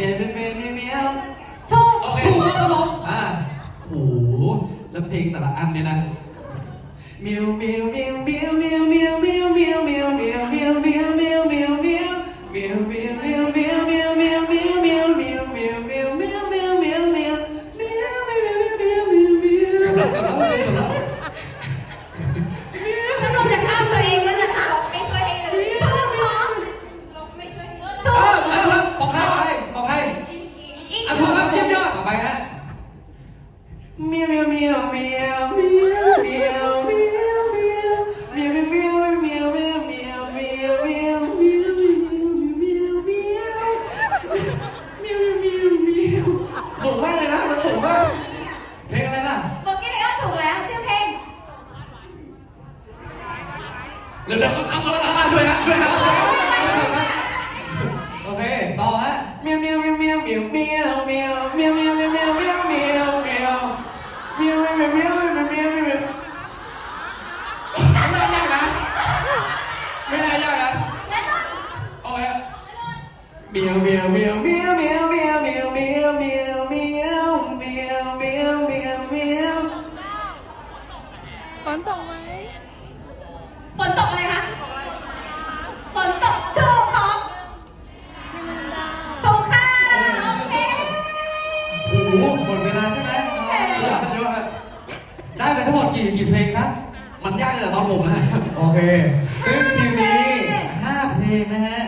เมียเป็นเมนเมียวถูกโอเคถูกครับผมอ่าโหแล้วเพลงแต่ละอันเนี่ยนะมิวมิวมิวมิว ยวเมีากเลยนะมันถูากเพลงอะไรล่ะบกกี้ไดออนถูกแล้วชื่อเพลงเดี๋ยวเดี๋ยวเอามาแล้วช่วยนะช่วยนะโอเคต่อฮะเมียวเมียวเมียวเมียวเมียวเมียวเมียว meow meow meow meow meow meow meow ไม่น่ายากนะไม่น่ายากนะแล้วก็โอเค Meow meow meow meow meow meow meow meow meow meow meow meow meow meow ฝนตกไหมฝนตกอะไรคะฝนตกถูกครับที่มันดาวถูกค่ะโอเคโอ้โหหมดเวลาใช่ไหมยอดยอดากเลยทั้งหมดกี่กี่เพลงครับ มันยากเลยตอนผมนะ โอเคซึ่ทีมนี้ 5 เพลงนะฮะ